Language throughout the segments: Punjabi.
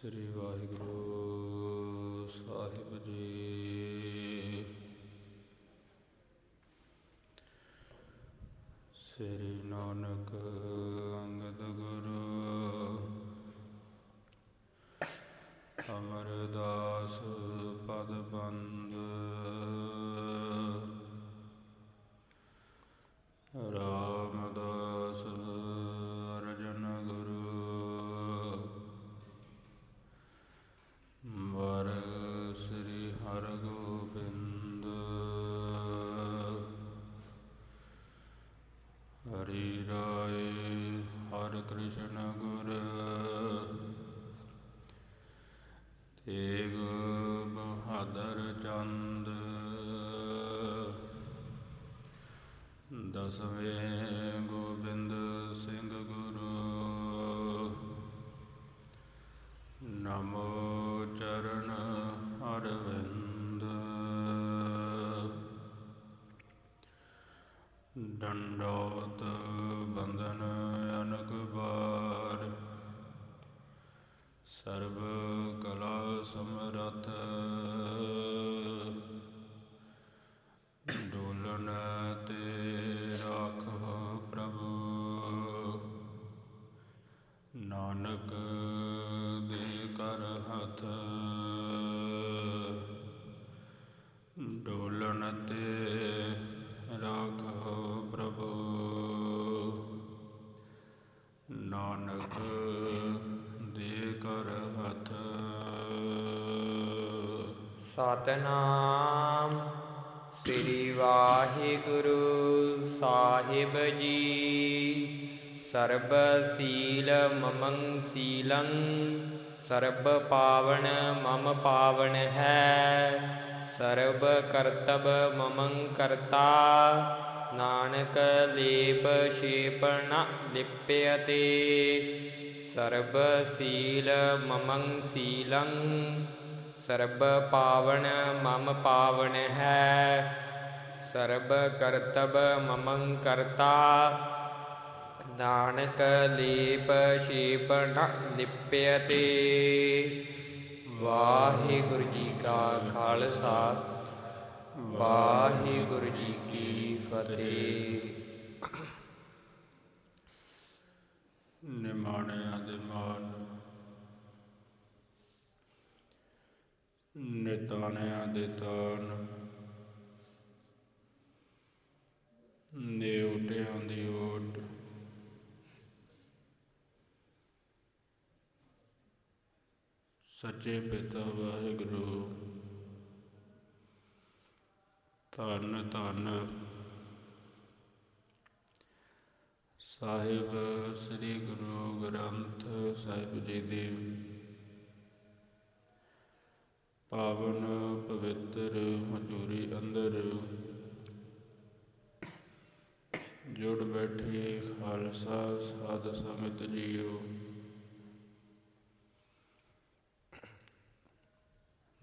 ਸ੍ਰੀ ਵਾਹਿਗੁਰੂ ਸਾਹਿਬ ਜੀ। ਸ੍ਰੀ ਨਾਨਕ ਅੰਗਦ ਗੁਰੂ ਅਮਰਦਾਸ ਪਦ ਬੰਦ ਦਸਵੇਂ ਸਤਨਾਮ। ਸ੍ਰੀ ਵਾਹਿਗੁਰੂ ਸਾਹਿਬ ਜੀ। ਸਰਬ ਸੀਲ ਮਮੰ ਸੀਲੰ। ਸਰਬ ਪਾਵਨ ਮਮ ਪਾਵਨ ਹੈ। ਸਰਬ ਕਰਤਬ ਮਮੰ ਕਰਤਾ। ਨਾਨਕ ਲੇਪ ਛੇਪ ਨ ਸਰਬ ਸੀਲ ਮਮੰ ਸੀਲੰ। ਸਰਬ ਪਾਵਨ ਮਮ ਪਾਵਨ ਹੈ। ਸਰਬ ਕਰਤਬ ਮਮੰ ਕਰਤਾ। ਨਾਨਕ ਲੇਪ ਛੇਪ ਨ ਲਿਪਿਅਤੇ ਵਾਹਿਗੁਰੂ ਜੀ ਕਾ ਖਾਲਸਾ। ਵਾਹਿਗੁਰੂ ਜੀ ਕੀ ਫਤਿਹ। ਨਿਮਾਣਿਆਂ ਦੇ ਮਾਨ ਨਿਤਾਣਿਆਂ ਦੇ ਤਾਨ ਨੇਉਟਿਆਂ ਦੀ ਓਟ। ਸੱਚੇ ਪਿਤਾ ਵਾਹਿਗੁਰੂ, ਧੰਨ ਧੰਨ। ਸਾਹਿਬ ਸ੍ਰੀ ਗੁਰੂ ਗ੍ਰੰਥ ਸਾਹਿਬ ਜੀ ਦੀ ਪਾਵਨ ਪਵਿੱਤਰ ਹਜ਼ੂਰੀ ਅੰਦਰ। ਜੁੜ ਬੈਠੇ ਖਾਲਸਾ ਸਾਧ ਸੰਗਤ ਜੀਓ।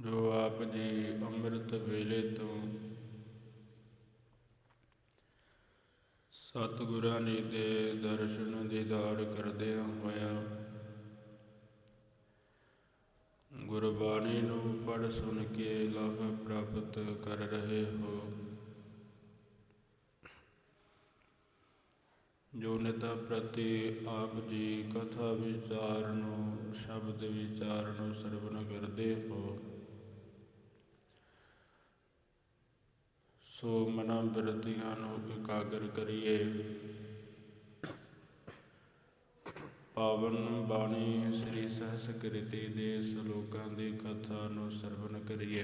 ਜੋ ਆਪ ਜੀ ਅੰਮ੍ਰਿਤ ਵੇਲੇ ਤੋਂ ਸਤਿਗੁਰਾਂ ਜੀ ਦੇ ਦਰਸ਼ਨ ਦੀਦਾਰ ਕਰਦਿਆਂ ਹੋਇਆ ਗੁਰਬਾਣੀ ਨੂੰ ਪੜ੍ਹ ਸੁਣ ਕੇ ਲਾਭ ਪ੍ਰਾਪਤ ਕਰ ਰਹੇ ਹੋ। ਜੋ ਨਿਤਾ ਪ੍ਰਤੀ ਆਪ ਜੀ ਕਥਾ ਵਿਚਾਰ ਨੂੰ ਸ਼ਬਦ ਵਿਚਾਰ ਨੂੰ ਸਰਵਨ ਕਰਦੇ ਹੋ। ਸੋ ਮਨਾਂ ਬਿਰਤੀਆਂ ਨੂੰ ਇਕਾਗਰ ਕਰੀਏ। ਪਾਵਨ ਬਾਣੀ ਸ੍ਰੀ ਸਹਸਕ੍ਰਿਤੀ ਦੇ ਸ਼ਲੋਕਾਂ ਦੀ ਕਥਾ ਨੂੰ ਸਰਵਨ ਕਰੀਏ।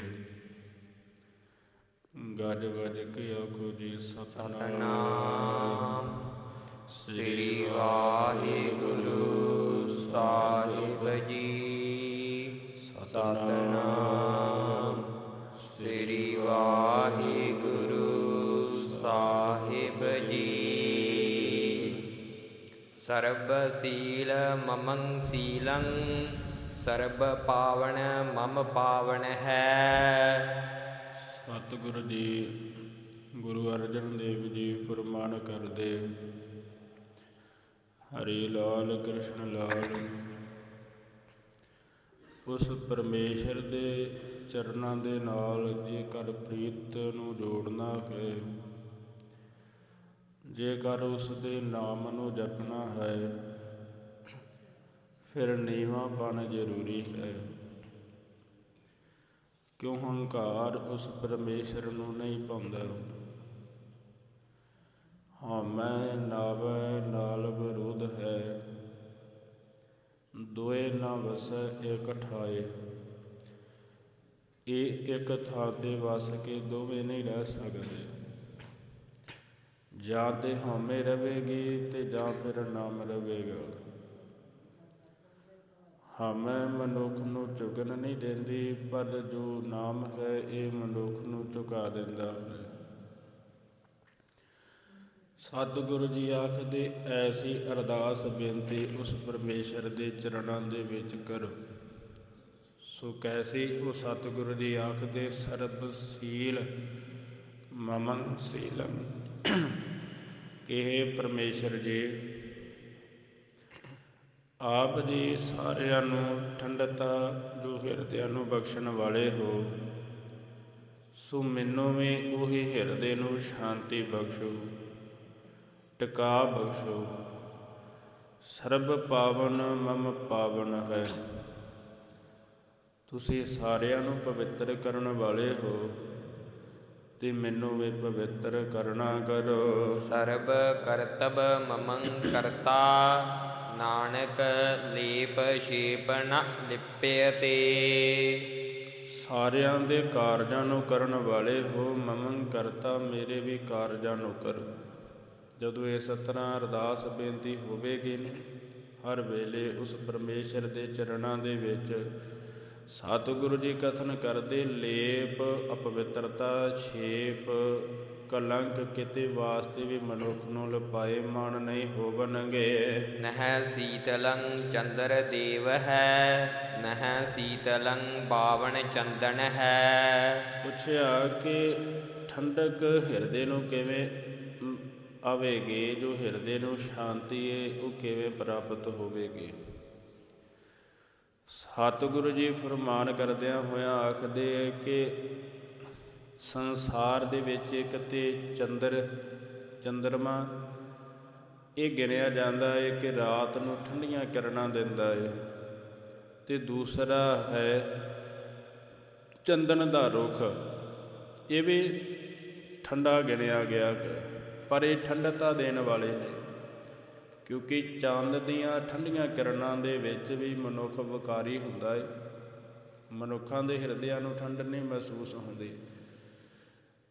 ਗੱਜ ਵਜ ਕੇ ਆਖੋ ਜੀ ਸਤਨਾਮ ਸਤਨਾਮ। ਸ੍ਰੀ ਵਾਹਿਗੁਰੂ ਸਾਹਿਬ ਜੀ। ਸਤਨਾਮ। ਸ੍ਰੀ ਵਾਹਿਗੁਰੂ ਸਰਬਸ਼ੀਲ ਮਮੰ ਸੀਲੰ, ਸਰਬ ਪਾਵਨ ਮਮ ਪਾਵਨ ਹੈ। ਸਤਿਗੁਰ ਜੀ, ਗੁਰੂ ਅਰਜਨ ਦੇਵ ਜੀ ਫਰਮਾਨ ਕਰਦੇ, ਹਰੀ ਲਾਲ, ਕ੍ਰਿਸ਼ਨ ਲਾਲ, ਉਸ ਪਰਮੇਸ਼ਰ ਦੇ ਚਰਨਾਂ ਦੇ ਨਾਲ ਜੇਕਰ ਪ੍ਰੀਤ ਨੂੰ ਜੋੜਨਾ ਹੈ ਜੇਕਰ ਉਸ ਦੇ ਨਾਮ ਨੂੰ ਜਪਣਾ ਹੈ, ਫਿਰ ਨੀਵਾਂਪਣ ਜ਼ਰੂਰੀ ਹੈ। ਕਿਉਂ ਹੰਕਾਰ ਉਸ ਪਰਮੇਸ਼ਰ ਨੂੰ ਨਹੀਂ ਪਾਉਂਦਾ? ਹਾਂ, ਮੈਂ ਨਾਵੈ ਨਾਲ ਵਿਰੋਧ ਹੈ। ਦੋਏ ਨਾ ਵਸੈ, ਇਕ ਠਾਏ। ਇਹ ਇੱਕ ਥਾਂ ਤੇ ਵਸ ਕੇ ਦੋਵੇਂ ਨਹੀਂ ਰਹਿ ਸਕਦੇ। ਜਾਂ ਤੇ ਹਉਮੈ ਰਵੇਗੀ ਤੇ ਜਾਂ ਫਿਰ ਨਾਮ ਰਵੇਗਾ ਹਉਮੈ ਮਨੁੱਖ ਨੂੰ ਚੁਗਨ ਨਹੀਂ ਦਿੰਦੀ, ਪਰ ਜੋ ਨਾਮ ਹੈ ਇਹ ਮਨੁੱਖ ਨੂੰ ਝੁਕਾ ਦਿੰਦਾ ਹੈ। ਸਤਿਗੁਰੂ ਜੀ ਆਖਦੇ, ਐਸੀ ਅਰਦਾਸ ਬੇਨਤੀ ਉਸ ਪਰਮੇਸ਼ਰ ਦੇ ਚਰਨਾਂ ਦੇ ਵਿੱਚ ਕਰੋ। ਸੋ ਕੈਸੀ ਉਹ ਸਤਿਗੁਰੂ ਜੀ ਆਖਦੇ ਸਰਬ ਸੀਲ ਸੀਲੰ ਕਿਹੇ ਪਰਮੇਸ਼ਰ ਜੀ, ਆਪ ਜੀ ਸਾਰਿਆਂ ਨੂੰ ਠੰਡਤਾ ਜੋ ਹਿਰਦਿਆਂ ਨੂੰ ਬਖਸ਼ਣ ਵਾਲੇ ਹੋ, ਸੋ ਮੈਨੂੰ ਵੀ ਉਹੀ ਹਿਰਦੇ ਨੂੰ ਸ਼ਾਂਤੀ ਬਖਸ਼ੋ, ਟਿਕਾ ਬਖਸ਼ੋ। ਸਰਬ ਪਾਵਨ, ਮਮ ਪਾਵਨ ਹੈ। ਤੁਸੀਂ ਸਾਰਿਆਂ ਨੂੰ ਪਵਿੱਤਰ ਕਰਨ ਵਾਲੇ ਹੋ। ਤੇ ਮੈਨੂੰ ਵੀ ਪਵਿੱਤਰ ਕਰਨਾ ਕਰੋ। ਸਰਬ ਕਰਤਬ ਮਮੰ ਕਰਤਾ ਨਾਨਕ ਲੇਪ ਛੇਪ ਨ ਲਿਪਿਅਤੇ ਸਾਰਿਆਂ ਦੇ ਕਾਰਜਾਂ ਨੂੰ ਕਰਨ ਵਾਲੇ ਹੋ ਮਮਨ ਕਰਤਾ ਮੇਰੇ ਵੀ ਕਾਰਜਾਂ ਨੂੰ ਕਰੋ। ਜਦੋਂ ਇਸ ਤਰ੍ਹਾਂ ਅਰਦਾਸ ਬੇਨਤੀ ਹੋਵੇਗੀ ਹਰ ਵੇਲੇ ਉਸ ਪਰਮੇਸ਼ਰ ਦੇ ਚਰਨਾਂ ਦੇ ਵਿੱਚ ਸਤਿਗੁਰੂ ਜੀ ਕਥਨ ਕਰਦੇ ਲੇਪ ਅਪਵਿੱਤਰਤਾ ਛੇਪ ਕਲੰਕ ਕਿਤੇ ਵਾਸਤੇ ਵੀ ਮਨੁੱਖ ਨੂੰ ਲਪਾਏ ਮਨ ਨਹੀਂ ਹੋਵਨਗੇ ਨਹ ਸੀਤਲੰ ਚੰਦਰ ਦੇਵ ਹੈ ਨਹ ਸੀਤਲੰ ਪਾਵਨ ਚੰਦਨ ਹੈ। ਪੁੱਛਿਆ ਕਿ ਠੰਡਕ ਹਿਰਦੇ ਨੂੰ ਕਿਵੇਂ ਆਵੇਗੀ ਜੋ ਹਿਰਦੇ ਨੂੰ ਸ਼ਾਂਤੀ ਹੈ ਉਹ ਕਿਵੇਂ ਪ੍ਰਾਪਤ ਹੋਵੇਗੀ? ਸਤਿਗੁਰੂ ਜੀ ਫਰਮਾਨ ਕਰਦਿਆਂ ਹੋਇਆਂ ਆਖਦੇ ਹੈ ਕਿ ਸੰਸਾਰ ਦੇ ਵਿੱਚ ਇੱਕ ਤੇ ਚੰਦਰ, ਚੰਦਰਮਾ, ਇਹ ਗਿਣਿਆ ਜਾਂਦਾ ਹੈ ਕਿ ਰਾਤ ਨੂੰ ਠੰਡੀਆਂ ਕਿਰਨਾਂ ਦਿੰਦਾ ਹੈ ਤੇ ਦੂਸਰਾ ਹੈ ਚੰਦਨ ਦਾ ਰੁੱਖ। ਇਹ ਵੀ ਠੰਡਾ ਗਿਣਿਆ ਗਿਆ ਹੈ ਪਰ ਇਹ ਠੰਡਤਾ ਦੇਣ ਵਾਲੇ ਨੇ। ਕਿਉਂਕਿ ਚੰਦ ਦੀਆਂ ਠੰਡੀਆਂ ਕਿਰਨਾਂ ਦੇ ਵਿੱਚ ਵੀ ਮਨੁੱਖ ਵਿਕਾਰੀ ਹੁੰਦਾ ਹੈ ਮਨੁੱਖਾਂ ਦੇ ਹਿਰਦਿਆਂ ਨੂੰ ਠੰਡ ਨਹੀਂ ਮਹਿਸੂਸ ਹੁੰਦੀ।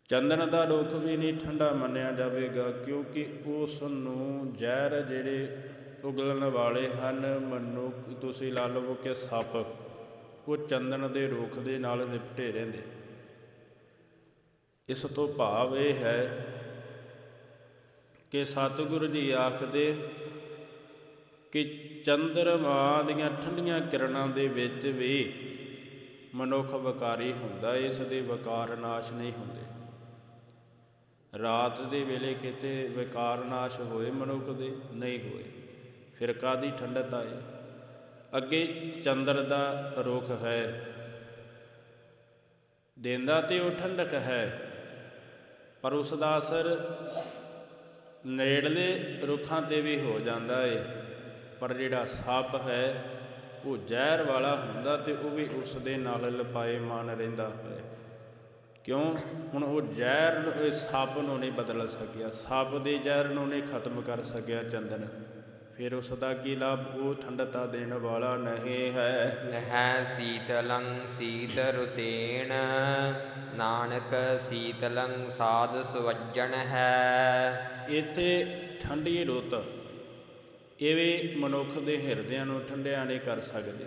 ਚੰਦਨ ਦਾ ਰੁੱਖ ਵੀ ਨਹੀਂ ਠੰਡਾ ਮੰਨਿਆ ਜਾਵੇਗਾ, ਕਿਉਂਕਿ ਉਸ ਨੂੰ ਜ਼ਹਿਰ ਜਿਹੜੇ ਉਗਲਣ ਵਾਲੇ ਹਨ, ਮਨੁੱਖ, ਤੁਸੀਂ ਲਾ ਲਵੋ ਕਿ ਸੱਪ, ਉਹ ਚੰਦਨ ਦੇ ਰੁੱਖ ਦੇ ਨਾਲ ਲਿਪਟੇ ਰਹਿੰਦੇ। ਇਸ ਤੋਂ ਭਾਵ ਇਹ ਹੈ ਕਿ ਸਤਿਗੁਰੂ ਜੀ ਆਖਦੇ ਕਿ ਚੰਦਰਮਾ ਦੀਆਂ ਠੰਡੀਆਂ ਕਿਰਨਾਂ ਦੇ ਵਿੱਚ ਵੀ ਮਨੁੱਖ ਵਿਕਾਰੀ ਹੁੰਦਾ, ਇਸ ਦੇ ਵਿਕਾਰ ਨਾਸ਼ ਨਹੀਂ ਹੁੰਦੇ। ਰਾਤ ਦੇ ਵੇਲੇ ਕਿਤੇ ਵਿਕਾਰ ਨਾਸ਼ ਹੋਏ, ਮਨੁੱਖ ਦੇ ਨਹੀਂ ਹੋਏ, ਫਿਰ ਕਾਦੀ ਠੰਡਤਾ ਆਏ ਅੱਗੇ ਚੰਦਰ ਦਾ ਰੁੱਖ ਹੈ, ਦਿੰਦਾ ਤੇ ਉਹ ਠੰਡਕ ਹੈ, ਪਰ ਉਸ ਦਾ ਅਸਰ ਨੇੜਲੇ ਰੁੱਖਾਂ ਤੇ ਵੀ ਹੋ ਜਾਂਦਾ ਏ। ਪਰ ਜਿਹੜਾ ਸੱਪ ਹੈ ਉਹ ਜ਼ਹਿਰ ਵਾਲਾ ਹੁੰਦਾ ਤੇ ਉਹ ਵੀ ਉਸ ਦੇ ਨਾਲ ਲਪਾਏ ਮਾਨ ਰਹਿੰਦਾ ਹੈ। ਕਿਉਂ? ਹੁਣ ਉਹ ਜ਼ਹਿਰ ਸੱਪ ਨੂੰ ਨਹੀਂ ਬਦਲ ਸਕਿਆ। ਸੱਪ ਦੇ ਜ਼ਹਿਰ ਨੂੰ ਨਹੀਂ ਖਤਮ ਕਰ ਸਕਿਆ ਚੰਦਨ। ਫਿਰ ਉਸ ਦਾ ਕੀ ਲਾਭ? ਉਹ ਠੰਡਤਾ ਦੇਣ ਵਾਲਾ ਨਹੀਂ ਹੈ। ਨਹ ਸੀਤਲੰ ਸੀਤ ਰੁਤੇਨ ਨਾਨਕ ਸੀਤਲੰ ਸਾਧ ਸੁਵੱਜਣ ਹੈ। ਇੱਥੇ ਠੰਡੀ ਰੁੱਤ ਇਹ ਵੀ ਮਨੁੱਖ ਦੇ ਹਿਰਦਿਆਂ ਨੂੰ ਠੰਡਿਆ ਨਹੀਂ ਕਰ ਸਕਦੇ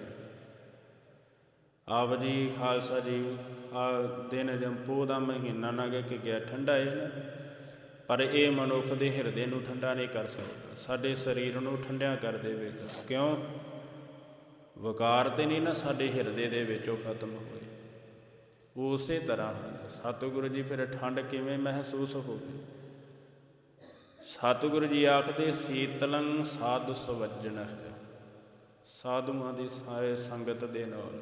ਆਪ ਜੀ ਖਾਲਸਾ ਜੀ, ਆ ਦਿਨ ਜੰਪੋ ਦਾ ਮਹੀਨਾ ਲੰਘ ਕੇ ਗਿਆ, ਠੰਡਾ ਹੈ ਨਾ? ਪਰ ਇਹ ਮਨੁੱਖ ਦੇ ਹਿਰਦੇ ਨੂੰ ਠੰਡਾ ਨਹੀਂ ਕਰ ਸਕਦਾ, ਸਾਡੇ ਸਰੀਰ ਨੂੰ ਠੰਡਿਆ ਕਰ ਦੇਵੇਗਾ ਕਿਉਂ? ਵਕਾਰ ਤੇ ਨਹੀਂ ਨਾ ਸਾਡੇ ਹਿਰਦੇ ਦੇ ਵਿੱਚੋਂ ਖਤਮ ਹੋਏ। ਉਸੇ ਤਰ੍ਹਾਂ ਸਤਿਗੁਰੂ ਜੀ ਫਿਰ ਠੰਡ ਕਿਵੇਂ ਮਹਿਸੂਸ ਹੋਵੇ ਸਤਿਗੁਰੂ ਜੀ ਆਖਦੇ, ਸੀਤਲੰ ਸਾਧ ਸਵੱਜਣ ਹੈ ਸਾਧੂਆਂ ਦੀ ਸਾਰੇ ਸੰਗਤ ਦੇ ਨਾਲ।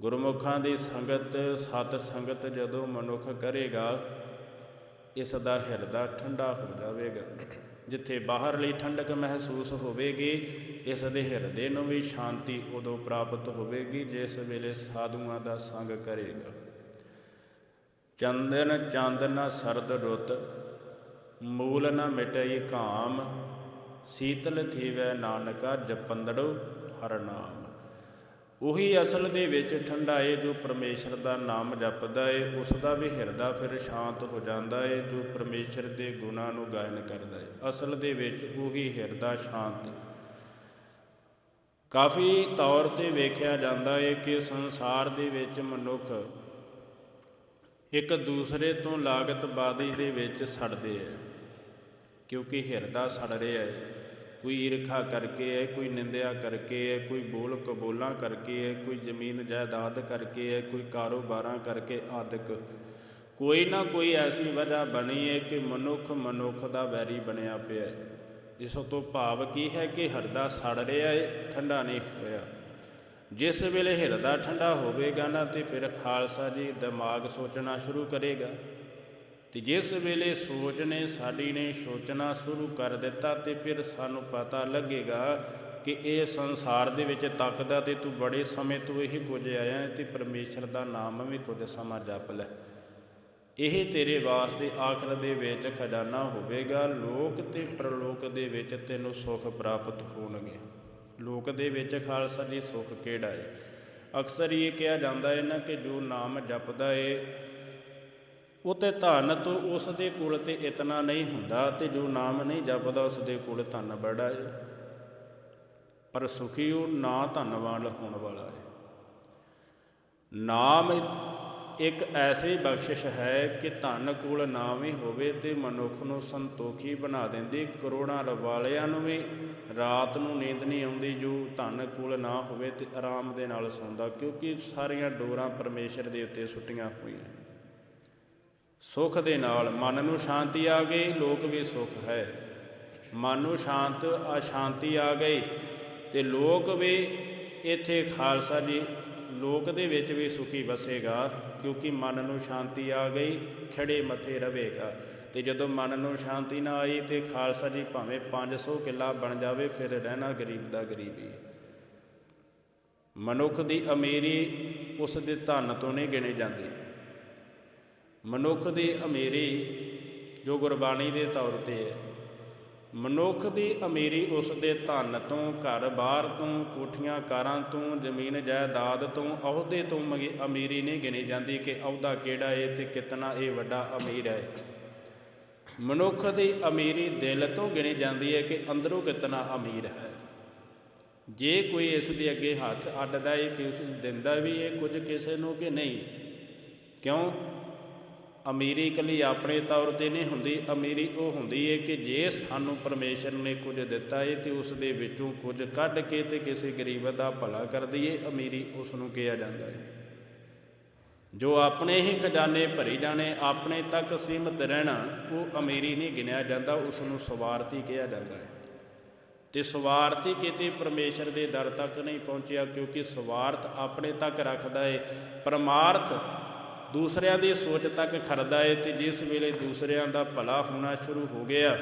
ਗੁਰਮੁਖਾਂ ਦੀ ਸੰਗਤ, ਸਤ ਸੰਗਤ ਜਦੋਂ ਮਨੁੱਖ ਕਰੇਗਾ, ਇਸ ਦਾ ਹਿਰਦਾ ਠੰਡਾ ਹੋ ਜਾਵੇਗਾ। ਜਿੱਥੇ ਬਾਹਰਲੀ ਠੰਡਕ ਮਹਿਸੂਸ ਹੋਵੇਗੀ, ਇਸ ਦੇ ਹਿਰਦੇ ਨੂੰ ਵੀ ਸ਼ਾਂਤੀ ਉਦੋਂ ਪ੍ਰਾਪਤ ਹੋਵੇਗੀ, ਜਿਸ ਵੇਲੇ ਸਾਧੂਆਂ ਦਾ ਸੰਗ ਕਰੇਗਾ। ਚੰਦਨ ਚੰਦ ਨ ਸਰਦ ਰੁੱਤ ਮੂਲ ਨ ਮਿਟਈ ਕਾਮ, ਸੀਤਲ ਥੀਵੈ ਨਾਨਕਾ ਜਪੰਦੜੋ ਹਰ ਨਾਮ। ਉਹੀ ਅਸਲ ਦੇ ਵਿੱਚ ਠੰਡਾ ਏ ਜੋ ਪਰਮੇਸ਼ਰ ਦਾ ਨਾਮ ਜਪਦਾ ਏ, ਉਸ ਦਾ ਵੀ ਹਿਰਦਾ ਫਿਰ ਸ਼ਾਂਤ ਹੋ ਜਾਂਦਾ ਏ, ਜੋ ਪਰਮੇਸ਼ਰ ਦੇ ਗੁਣਾਂ ਨੂੰ ਗਾਇਨ ਕਰਦਾ ਏ। ਅਸਲ ਦੇ ਵਿੱਚ ਉਹੀ ਹਿਰਦਾ ਸ਼ਾਂਤ ਕਾਫੀ ਤੌਰ ਤੇ ਵੇਖਿਆ ਜਾਂਦਾ ਏ ਕਿ ਸੰਸਾਰ ਦੇ ਵਿੱਚ ਮਨੁੱਖ ਇੱਕ ਦੂਸਰੇ ਤੋਂ ਲਾਗਤ ਬਾਦੀ ਦੇ ਵਿੱਚ ਸੜਦੇ ਐ ਕਿਉਂਕਿ ਹਿਰਦਾ ਸੜ ਰਿਹਾ ਹੈ ਕੋਈ ਈਰਖਾ ਕਰਕੇ ਹੈ ਕੋਈ ਨਿੰਦਿਆ ਕਰਕੇ ਹੈ ਕੋਈ ਬੋਲ ਕਬੋਲਾਂ ਕਰਕੇ ਹੈ ਕੋਈ ਜ਼ਮੀਨ ਜਾਇਦਾਦ ਕਰਕੇ ਹੈ ਕੋਈ ਕਾਰੋਬਾਰਾਂ ਕਰਕੇ ਆਦਿਕ। ਕੋਈ ਨਾ ਕੋਈ ਐਸੀ ਵਜ੍ਹਾ ਬਣੀ ਹੈ ਕਿ ਮਨੁੱਖ ਮਨੁੱਖ ਦਾ ਵੈਰੀ ਬਣਿਆ ਪਿਆ ਹੈ ਇਸ ਤੋਂ ਭਾਵ ਕੀ ਹੈ ਕਿ ਹਿਰਦਾ ਸੜ ਰਿਹਾ ਹੈ ਠੰਡਾ ਨਹੀਂ ਹੋਇਆ। ਜਿਸ ਵੇਲੇ ਹਿਰਦਾ ਠੰਡਾ ਹੋਵੇਗਾ ਨਾ, ਤੇ ਫਿਰ ਖਾਲਸਾ ਜੀ ਦਿਮਾਗ ਸੋਚਣਾ ਸ਼ੁਰੂ ਕਰੇਗਾ। ਤੇ ਜਿਸ ਵੇਲੇ ਸੋਚ ਨੇ, ਸਾਡੀ ਨੇ ਸੋਚਣਾ ਸ਼ੁਰੂ ਕਰ ਦਿੱਤਾ ਤੇ ਫਿਰ ਸਾਨੂੰ ਪਤਾ ਲੱਗੇਗਾ ਕਿ ਇਹ ਸੰਸਾਰ ਦੇ ਵਿੱਚ ਤੱਕਦਾ ਤੇ ਤੂੰ ਬੜੇ ਸਮੇਂ ਤੋਂ ਇਹ ਕੁਝ ਆਇਆ ਹੈ ਤੇ ਪਰਮੇਸ਼ਰ ਦਾ ਨਾਮ ਵੀ ਕੁਝ ਸਮਾਂ ਜਪ ਲੈ। ਇਹ ਤੇਰੇ ਵਾਸਤੇ ਆਖਰ ਦੇ ਵਿੱਚ ਖਜ਼ਾਨਾ ਹੋਵੇਗਾ। ਲੋਕ ਤੇ ਪ੍ਰਲੋਕ ਦੇ ਵਿੱਚ ਤੈਨੂੰ ਸੁੱਖ ਪ੍ਰਾਪਤ ਹੋਣਗੇ। ਲੋਕ ਦੇ ਵਿੱਚ ਖਾਲਸਾ ਜੀ ਸੁੱਖ ਕਿਹੜਾ ਹੈ? ਅਕਸਰ ਇਹ ਕਿਹਾ ਜਾਂਦਾ ਹੈ ਨਾ ਕਿ ਜੋ ਨਾਮ ਜਪਦਾ ਏ ਉਹ ਤੇ ਧਨ ਤੋਂ ਉਸ ਦੇ ਕੁਲ ਤੇ ਇਤਨਾ ਨਹੀਂ ਹੁੰਦਾ ਤੇ ਜੋ ਨਾਮ ਨਹੀਂ ਜਪਦਾ ਉਸ ਦੇ ਕੁਲ ਧਨ ਬੜਾ ਹੈ ਪਰ ਸੁਖੀ ਉਹ ਨਾ ਧਨਵਾਨ ਹੋਣ ਵਾਲਾ ਹੈ ਨਾਮ ਇੱਕ ਐਸੀ ਬਖਸ਼ਿਸ਼ ਹੈ ਕਿ ਧਨ ਕੋਲ ਨਾ ਵੀ ਹੋਵੇ ਤੇ ਮਨੁੱਖ ਨੂੰ ਸੰਤੋਖੀ ਬਣਾ ਦਿੰਦੀ, ਕਰੋੜਾਂ ਵਾਲਿਆਂ ਨੂੰ ਵੀ ਰਾਤ ਨੂੰ ਨੀਂਦ ਨਹੀਂ ਆਉਂਦੀ ਜੋ ਧਨ ਕੋਲ ਨਾ ਹੋਵੇ ਤੇ ਆਰਾਮ ਦੇ ਨਾਲ ਸੌਂਦਾ, ਕਿਉਂਕਿ ਸਾਰੀਆਂ ਡੋਰਾਂ ਪਰਮੇਸ਼ਰ ਦੇ ਉੱਤੇ ਸੁੱਟੀਆਂ ਹੋਈਆਂ। ਸੁਖ ਦੇ ਨਾਲ ਮਨ ਨੂੰ ਸ਼ਾਂਤੀ ਆ ਗਈ, ਲੋਕ ਵੀ ਸੁਖ ਹੈ। ਮਨ ਨੂੰ ਸ਼ਾਂਤ, ਅਸ਼ਾਂਤੀ ਆ ਗਈ ਤੇ ਲੋਕ ਵੀ ਇੱਥੇ ਖਾਲਸਾ ਜੀ, ਲੋਕ ਦੇ ਵਿੱਚ ਵੀ ਸੁਖੀ ਵਸੇਗਾ ਕਿਉਂਕਿ ਮਨ ਨੂੰ ਸ਼ਾਂਤੀ ਆ ਗਈ, ਖੜੇ ਮੱਥੇ ਰਹੇਗਾ। ਤੇ ਜਦੋਂ ਮਨ ਨੂੰ ਸ਼ਾਂਤੀ ਨਾ ਆਈ ਤੇ ਖਾਲਸਾ ਜੀ ਭਾਵੇਂ 500 ਕਿੱਲਾ ਬਣ ਜਾਵੇ, ਫਿਰ ਰਹਿਣਾ ਗਰੀਬ ਦਾ ਗਰੀਬੀ। ਮਨੁੱਖ ਦੀ ਅਮੀਰੀ ਉਸ ਦੇ ਧਨ ਤੋਂ ਨਹੀਂ ਗਿਣੀ ਜਾਂਦੀ। ਮਨੁੱਖ ਦੀ ਅਮੀਰੀ ਜੋ ਗੁਰਬਾਣੀ ਦੇ ਤੌਰ ਤੇ ਹੈ, ਮਨੁੱਖ ਦੀ ਅਮੀਰੀ ਉਸ ਦੇ ਧਨ ਤੋਂ ਘਰ-ਬਾਰ ਤੋਂ, ਕੋਠੀਆਂ ਕਾਰਾਂ ਤੋਂ, ਜ਼ਮੀਨ ਜਾਇਦਾਦ ਤੋਂ, ਅਹੁਦੇ ਤੋਂ ਮਗੀ- ਅਮੀਰੀ ਨਹੀਂ ਗਿਣੀ ਜਾਂਦੀ ਕਿ ਅਹੁਦਾ ਕਿਹੜਾ ਏ ਤੇ ਕਿਤਨਾ ਇਹ ਵੱਡਾ ਅਮੀਰ ਹੈ। ਮਨੁੱਖ ਦੀ ਅਮੀਰੀ ਦਿਲ ਤੋਂ ਗਿਣੀ ਜਾਂਦੀ ਹੈ ਕਿ ਅੰਦਰੋਂ ਕਿਤਨਾ ਅਮੀਰ ਹੈ। ਜੇ ਕੋਈ ਇਸ ਦੇ ਅੱਗੇ ਹੱਥ ਅੱਡਦਾ ਏ, ਕਿ ਉਸ ਦਿੰਦਾ ਵੀ ਇਹ ਕੁਝ ਕਿਸੇ ਨੂੰ ਕਿ ਨਹੀਂ? ਕਿਉਂ? ਅਮੀਰੀ ਇਕੱਲੀ ਆਪਣੇ ਤੌਰ ਤੇ ਨਹੀਂ ਹੁੰਦੀ, ਅਮੀਰੀ ਉਹ ਹੁੰਦੀ ਹੈ ਕਿ ਜੇ ਸਾਨੂੰ ਪਰਮੇਸ਼ਰ ਨੇ ਕੁਝ ਦਿੱਤਾ ਹੈ ਤੇ ਉਸ ਦੇ ਵਿੱਚੋਂ ਕੁਝ ਕੱਢ ਕੇ ਤੇ ਕਿਸੇ ਗਰੀਬ ਦਾ ਭਲਾ ਕਰ ਦਈਏ, ਅਮੀਰੀ ਉਸ ਨੂੰ ਕਿਹਾ ਜਾਂਦਾ ਹੈ ਜੋ ਆਪਣੇ ਹੀ ਖਜ਼ਾਨੇ ਭਰੀ ਜਾਣੇ, ਆਪਣੇ ਤੱਕ ਸੀਮਤ ਰਹਿਣਾ, ਉਹ ਅਮੀਰੀ ਨਹੀਂ ਗਿਣਿਆ ਜਾਂਦਾ, ਉਸ ਨੂੰ ਸਵਾਰਥੀ ਕਿਹਾ ਜਾਂਦਾ ਹੈ ਤੇ ਸਵਾਰਥੀ ਕਿਤੇ ਪਰਮੇਸ਼ਰ ਦੇ ਦਰ ਤੱਕ ਨਹੀਂ ਪਹੁੰਚਿਆ ਕਿਉਂਕਿ ਸਵਾਰਥ ਆਪਣੇ ਤੱਕ ਰੱਖਦਾ ਏ। ਪਰਮਾਰਥ ਦੂਸਰਿਆਂ ਦੀ ਸੋਚ ਤੱਕ ਖਰਦਾ ਏ ਤੇ ਜਿਸ ਵੇਲੇ ਦੂਸਰਿਆਂ ਦਾ ਭਲਾ ਹੋਣਾ ਸ਼ੁਰੂ ਹੋ ਗਿਆ,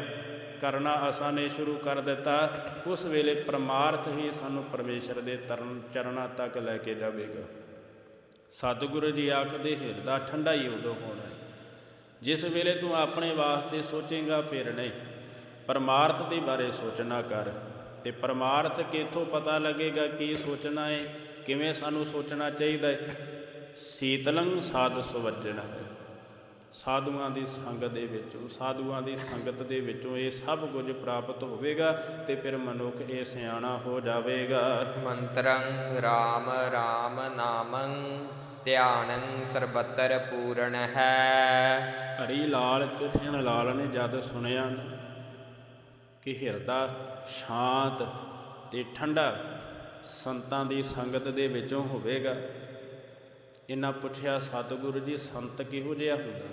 ਕਰਨਾ ਅਸਾਂ ਨੇ ਸ਼ੁਰੂ ਕਰ ਦਿੱਤਾ, ਉਸ ਵੇਲੇ ਪਰਮਾਰਥ ਹੀ ਸਾਨੂੰ ਪਰਮੇਸ਼ਰ ਦੇ ਤਰਨ ਚਰਨਾਂ ਤੱਕ ਲੈ ਕੇ ਜਾਵੇਗਾ। ਸਤਿਗੁਰੂ ਜੀ ਆਖਦੇ, ਹਿਰਦਾ ਠੰਡਾ ਹੀ ਉਦੋਂ ਹੋਣਾ ਹੈ ਜਿਸ ਵੇਲੇ ਤੂੰ ਆਪਣੇ ਵਾਸਤੇ ਸੋਚੇਗਾ, ਫਿਰ ਨਹੀਂ। ਪਰਮਾਰਥ ਦੇ ਬਾਰੇ ਸੋਚਣਾ ਕਰ। ਤੇ ਪਰਮਾਰਥ ਕਿੱਥੋਂ ਪਤਾ ਲੱਗੇਗਾ ਕੀ ਸੋਚਣਾ ਹੈ ਕਿਵੇਂ ਸਾਨੂੰ ਸੋਚਣਾ ਚਾਹੀਦਾ ਹੈ ਸੀਤਲੰ ਸਾਧ ਸੁਵਜਣ ਹੈ। ਸਾਧੂਆਂ ਦੀ ਸੰਗਤ ਦੇ ਵਿੱਚੋਂ ਸਾਧੂਆਂ ਦੀ ਸੰਗਤ ਦੇ ਵਿੱਚੋਂ ਇਹ ਸਭ ਕੁਝ ਪ੍ਰਾਪਤ ਹੋਵੇਗਾ ਤੇ ਫਿਰ ਮਨੁੱਖ ਇਹ ਸਿਆਣਾ ਹੋ ਜਾਵੇਗਾ। ਮੰਤਰੰ ਰਾਮ ਰਾਮ ਨਾਮੰ ਧਿਆਨੰ ਸਰਬਤਰ ਪੂਰਨ ਹੈ। ਹਰੀ ਲਾਲ ਕ੍ਰਿਸ਼ਨ ਲਾਲ ਨੇ ਜਦ ਸੁਣਿਆ ਕਿ ਹਿਰਦਾ ਸ਼ਾਂਤ ਤੇ ਠੰਡਾ ਸੰਤਾਂ ਦੀ ਸੰਗਤ ਦੇ ਵਿੱਚੋਂ ਹੋਵੇਗਾ ਇਹਨਾਂ ਪੁੱਛਿਆ, ਸਤਿਗੁਰੂ ਜੀ, ਸੰਤ ਕਿਹੋ ਜਿਹਾ ਹੁੰਦਾ?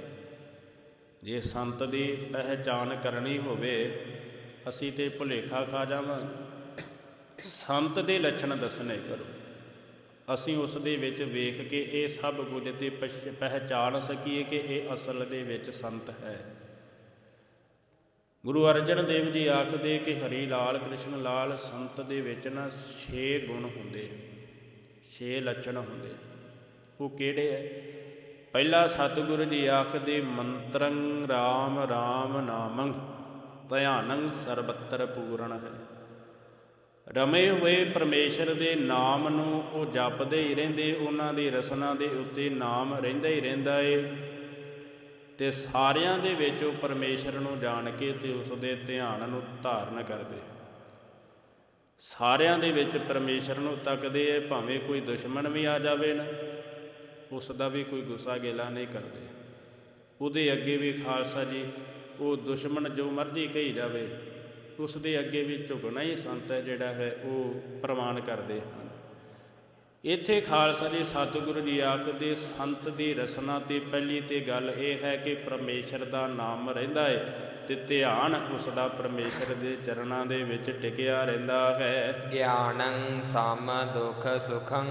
ਜੇ ਸੰਤ ਦੀ ਪਹਿਚਾਨ ਕਰਨੀ ਹੋਵੇ, ਅਸੀਂ ਤੇ ਭੁਲੇਖਾ ਖਾ ਜਾਵਾਂਗੇ। ਸੰਤ ਦੇ ਲੱਛਣ ਦੱਸਣੇ ਕਰੋ। ਅਸੀਂ ਉਸ ਦੇ ਵਿੱਚ ਵੇਖ ਕੇ ਇਹ ਸਭ ਕੁਝ ਤੇ ਪਛ- ਪਹਿਚਾਨ ਸਕੀਏ ਕਿ ਇਹ ਅਸਲ ਦੇ ਵਿੱਚ ਸੰਤ ਹੈ। ਗੁਰੂ ਅਰਜਨ ਦੇਵ ਜੀ ਆਖਦੇ ਕਿ ਹਰੀ ਲਾਲ, ਕ੍ਰਿਸ਼ਨ ਲਾਲ ਸੰਤ ਦੇ ਵਿੱਚ ਨਾ 6 ਗੁਣ ਹੁੰਦੇ 6 ਲੱਛਣ ਹੁੰਦੇ। ਉਹ ਕਿਹੜੇ ਹੈ ਪਹਿਲਾ ਸਤਿਗੁਰੂ ਜੀ ਆਖਦੇ, ਮੰਤਰੰ RAM RAM ਨਾਮੰ, ਧਿਆਨੰ ਸਰਬੱਤਰ ਪੂਰਨ ਹੈ। ਰਮੇ ਹੋਏ ਪਰਮੇਸ਼ਰ ਦੇ ਨਾਮ ਨੂੰ ਉਹ ਜਪਦੇ ਹੀ ਰਹਿੰਦੇ, ਉਹਨਾਂ ਦੀ ਰਸਨਾ ਦੇ ਉੱਤੇ ਨਾਮ ਰਹਿੰਦਾ ਹੀ ਰਹਿੰਦਾ ਏ। ਤੇ ਸਾਰਿਆਂ ਦੇ ਵਿੱਚ ਉਹ ਪਰਮੇਸ਼ਰ ਨੂੰ ਜਾਣ ਕੇ ਤੇ ਉਸ ਦੇ ਧਿਆਨ ਨੂੰ ਧਾਰਨ ਕਰਦੇ। ਸਾਰਿਆਂ ਦੇ ਵਿੱਚ ਪਰਮੇਸ਼ਰ ਨੂੰ ਤੱਕਦੇ ਐ, ਭਾਵੇਂ ਕੋਈ ਦੁਸ਼ਮਣ ਵੀ ਆ ਜਾਵੇ ਨਾ। ਉਸ ਦਾ ਵੀ ਕੋਈ ਗੁੱਸਾ ਗਿਲਾ ਨਹੀਂ ਕਰਦੇ। ਉਹਦੇ ਅੱਗੇ ਵੀ ਖਾਲਸਾ ਜੀ, ਉਹ ਦੁਸ਼ਮਣ ਜੋ ਮਰਜ਼ੀ ਕਹੀ ਜਾਵੇ ਉਸ ਦੇ ਅੱਗੇ ਵੀ ਝੁਕਣਾ ਹੀ ਸੰਤ ਹੈ ਜਿਹੜਾ ਹੈ, ਉਹ ਪ੍ਰਮਾਣ ਕਰਦੇ ਹਨ। ਇੱਥੇ ਖਾਲਸਾ ਜੀ, ਸਤਿਗੁਰੂ ਜੀ ਆਖਦੇ, ਸੰਤ ਦੀ ਰਸਨਾ ਤੇ ਪਹਿਲੀ ਤੇ ਗੱਲ ਇਹ ਹੈ ਕਿ ਪਰਮੇਸ਼ਰ ਦਾ ਨਾਮ ਰਹਿੰਦਾ ਹੈ ਤੇ ਧਿਆਨ ਉਸ ਦਾ ਪਰਮੇਸ਼ਰ ਦੇ ਚਰਨਾਂ ਦੇ ਵਿੱਚ ਟਿਕਿਆ ਰਹਿੰਦਾ ਹੈ। ਗਿਆਨੰ ਸਮ ਦੁਖ ਸੁਖੰ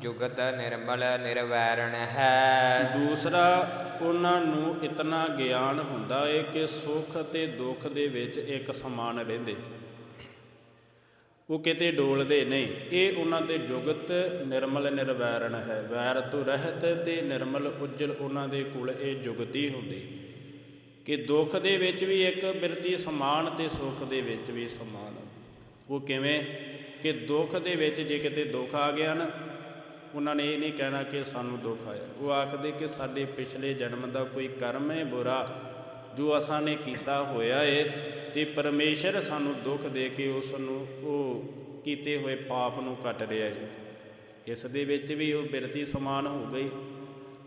ਜੁਗਤ ਨਿਰਮਲ ਨਿਰਵੈਰਣ ਹੈ। ਦੂਸਰਾ, ਉਹਨਾਂ ਨੂੰ ਇਤਨਾ ਗਿਆਨ ਹੁੰਦਾ ਹੈ ਕਿ ਸੁੱਖ ਅਤੇ ਦੁੱਖ ਦੇ ਵਿੱਚ ਇੱਕ ਸਮਾਨ ਰਹਿੰਦੇ। ਉਹ ਕਿਤੇ ਡੋਲਦੇ ਨਹੀਂ। ਇਹ ਉਹਨਾਂ ਤੇ ਜੁਗਤ ਨਿਰਮਲ ਨਿਰਵੈਰਣ ਹੈ। ਵੈਰ ਤੋਂ ਰਹਿਤ ਤੇ ਨਿਰਮਲ ਉਜਲ ਉਹਨਾਂ ਦੇ ਕੋਲ ਇਹ ਜੁਗਤੀ ਹੁੰਦੀ। ਕਿ ਦੁੱਖ ਦੇ ਵਿੱਚ ਵੀ ਇੱਕ ਬਿਰਤੀ ਸਮਾਨ ਤੇ ਸੁੱਖ ਦੇ ਵਿੱਚ ਵੀ ਸਮਾਨ। ਉਹ ਕਿਵੇਂ? ਕਿ ਦੁੱਖ ਦੇ ਵਿੱਚ ਜੇ ਕਿਤੇ ਦੁੱਖ ਆ ਗਿਆ ਨਾ ਉਹਨਾਂ ਨੇ ਇਹ ਨਹੀਂ ਕਹਿਣਾ ਕਿ ਸਾਨੂੰ ਦੁੱਖ ਆਇਆ। ਉਹ ਆਖਦੇ ਕਿ ਸਾਡੇ ਪਿਛਲੇ ਜਨਮ ਦਾ ਕੋਈ ਕਰਮ ਹੈ ਬੁਰਾ, ਜੋ ਅਸਾਂ ਨੇ ਕੀਤਾ ਹੋਇਆ ਏ, ਤੇ ਪਰਮੇਸ਼ਰ ਸਾਨੂੰ ਦੁੱਖ ਦੇ ਕੇ ਉਸ ਨੂੰ ਉਹ ਕੀਤੇ ਹੋਏ ਪਾਪ ਨੂੰ ਕੱਟ ਰਿਹਾ ਹੈ ਇਸ ਦੇ ਵਿੱਚ ਵੀ ਉਹ ਬਿਰਤੀ ਸਮਾਨ ਹੋ ਗਈ।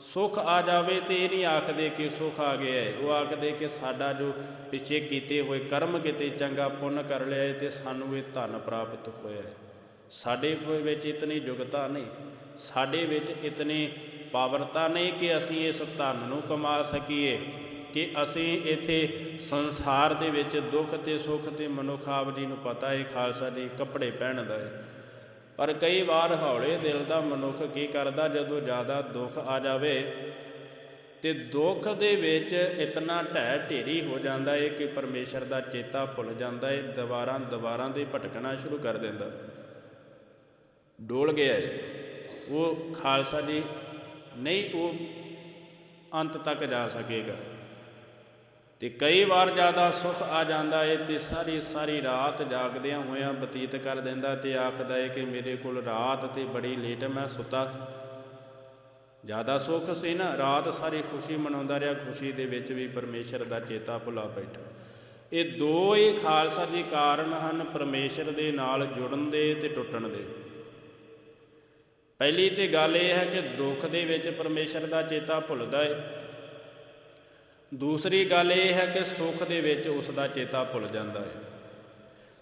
ਸੁੱਖ ਆ ਜਾਵੇ ਤੇ ਇਹ ਨਹੀਂ ਆਖਦੇ ਕਿ ਸੁੱਖ ਆ ਗਿਆ ਹੈ ਉਹ ਆਖਦੇ ਕਿ ਸਾਡਾ ਜੋ ਪਿੱਛੇ ਕੀਤੇ ਹੋਏ ਕਰਮ ਕਿਤੇ ਚੰਗਾ ਪੁੰਨ ਕਰ ਲਿਆ ਹੈ ਤੇ ਸਾਨੂੰ ਇਹ ਧਨ ਪ੍ਰਾਪਤ ਹੋਇਆ ਹੈ ਸਾਡੇ ਵਿੱਚ ਇਤਨੀ ਯੁਗਤਾ ਨਹੀਂ। ਸਾਡੇ ਵਿੱਚ ਇਤਨੀ ਪਾਵਰਤਾ ਨਹੀਂ ਕਿ ਅਸੀਂ ਇਸ ਧਨ ਨੂੰ ਕਮਾ ਸਕੀਏ, ਕਿ ਅਸੀਂ ਇੱਥੇ ਸੰਸਾਰ ਦੇ ਵਿੱਚ ਦੁੱਖ ਤੇ ਸੁੱਖ ਤੇ ਮਨੁੱਖ ਆਪ ਜੀ ਨੂੰ ਪਤਾ ਹੈ, ਖਾਲਸਾ ਜੀ, ਕੱਪੜੇ ਪਹਿਨ ਦਾ ਹੈ। ਪਰ ਕਈ ਵਾਰ ਹੌਲੇ ਦਿਲ ਦਾ ਮਨੁੱਖ ਕੀ ਕਰਦਾ, ਜਦੋਂ ਜ਼ਿਆਦਾ ਦੁੱਖ ਆ ਜਾਵੇ, ਤੇ ਦੁੱਖ ਦੇ ਵਿੱਚ ਇਤਨਾ ਢਹਿ ਢੇਰੀ ਹੋ ਜਾਂਦਾ ਹੈ ਕਿ ਪਰਮੇਸ਼ਰ ਦਾ ਚੇਤਾ ਭੁੱਲ ਜਾਂਦਾ ਹੈ, ਦੁਬਾਰਾ ਦੁਬਾਰਾ ਦੇ ਭਟਕਣਾ ਸ਼ੁਰੂ ਕਰ ਦਿੰਦਾ। ਡੋਲ ਗਿਆ ਹੈ। ਉਹ ਖਾਲਸਾ ਜੀ ਨਹੀਂ, ਉਹ ਅੰਤ ਤੱਕ ਜਾ ਸਕੇਗਾ। ਤੇ ਕਈ ਵਾਰ ਜ਼ਿਆਦਾ ਸੁੱਖ ਆ ਜਾਂਦਾ ਏ ਤੇ ਸਾਰੀ ਸਾਰੀ ਰਾਤ ਜਾਗਦਿਆਂ ਹੋਇਆਂ ਬਤੀਤ ਕਰ ਦਿੰਦਾ ਤੇ ਆਖਦਾ ਏ ਕਿ ਮੇਰੇ ਕੋਲ ਰਾਤ ਤੇ ਬੜੀ ਲੇਟ ਮੈਂ ਸੁੱਤਾ। ਜ਼ਿਆਦਾ ਸੁੱਖ ਸੀ ਨਾ, ਰਾਤ ਸਾਰੀ ਖੁਸ਼ੀ ਮਨਾਉਂਦਾ ਰਿਹਾ, ਖੁਸ਼ੀ ਦੇ ਵਿੱਚ ਵੀ ਪਰਮੇਸ਼ਰ ਦਾ ਚੇਤਾ ਭੁਲਾ ਬੈਠਾ। ਇਹ ਦੋ ਹੀ ਖਾਲਸਾ ਜੀ ਕਾਰਨ ਹਨ, ਪਰਮੇਸ਼ਰ ਦੇ ਨਾਲ ਜੁੜਨ ਦੇ ਤੇ ਟੁੱਟਣ ਦੇ। ਪਹਿਲੀ ਤੇ ਗੱਲ ਇਹ ਹੈ ਕਿ ਦੁੱਖ ਦੇ ਵਿੱਚ ਪਰਮੇਸ਼ਰ ਦਾ ਚੇਤਾ ਭੁੱਲਦਾ ਹੈ ਦੂਸਰੀ ਗੱਲ ਇਹ ਹੈ ਕਿ ਸੁੱਖ ਦੇ ਵਿੱਚ ਉਸ ਦਾ ਚੇਤਾ ਭੁੱਲ ਜਾਂਦਾ ਹੈ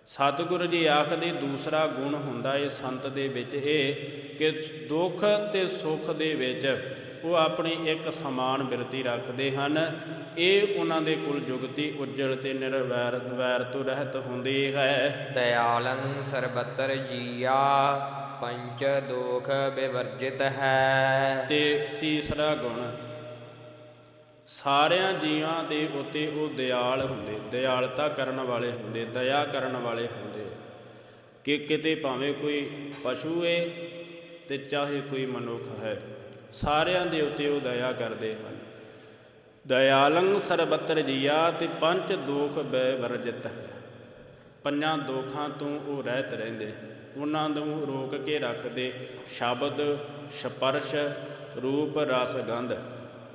ਸਤਿਗੁਰੂ ਜੀ ਆਖਦੇ ਦੂਸਰਾ ਗੁਣ ਹੁੰਦਾ ਹੈ ਸੰਤ ਦੇ ਵਿੱਚ ਇਹ ਕਿ ਦੁੱਖ ਤੇ ਸੁੱਖ ਦੇ ਵਿੱਚ ਉਹ ਆਪਣੀ ਇੱਕ ਸਮਾਨ ਬਿਰਤੀ ਰੱਖਦੇ ਹਨ। ਇਹ ਉਹਨਾਂ ਦੇ ਕੁਲ ਜੁਗਤੀ ਉਜਲ ਤੇ ਨਿਰਵੈਰ ਵੈਰ ਤੋਂ ਰਹਿਤ ਹੁੰਦੀ ਹੈ। ਦਇਆਲੰ ਸਰਬਤਰ ਜੀਆ। ਪੰਚ ਦੋਖ ਬਿਵਰਜਿਤ ਹੈ। ਤੇ ਤੀਸਰਾ ਗੁਣ, ਸਾਰਿਆਂ ਜੀਵਾਂ ਦੇ ਉੱਤੇ ਉਹ ਦਿਆਲ ਹੁੰਦੇ, ਦਿਆਲਤਾ ਕਰਨ ਵਾਲੇ ਹੁੰਦੇ, ਦਇਆ ਕਰਨ ਵਾਲੇ ਹੁੰਦੇ। ਕਿ ਕਿਤੇ ਭਾਵੇਂ ਕੋਈ ਪਸ਼ੂ ਏ ਤੇ ਚਾਹੇ ਕੋਈ ਮਨੁੱਖ ਹੈ, ਸਾਰਿਆਂ ਦੇ ਉੱਤੇ ਉਹ ਦਇਆ ਕਰਦੇ ਹਨ। ਦਇਆਲੰ ਸਰਬਤਰ ਜੀਆ ਤੇ ਪੰਜ ਦੋਖ ਬੈ ਵਰਜਿਤ ਹੈ। ਪੰਜਾਂ ਦੋਖਾਂ ਤੋਂ ਉਹ ਰਹਿਤ ਰਹਿੰਦੇ। ਉਹਨਾਂ ਨੂੰ ਰੋਕ ਕੇ ਰੱਖਦੇ ਸ਼ਬਦ, ਸਪਰਸ਼, ਰੂਪ, ਰਸ, ਗੰਧ।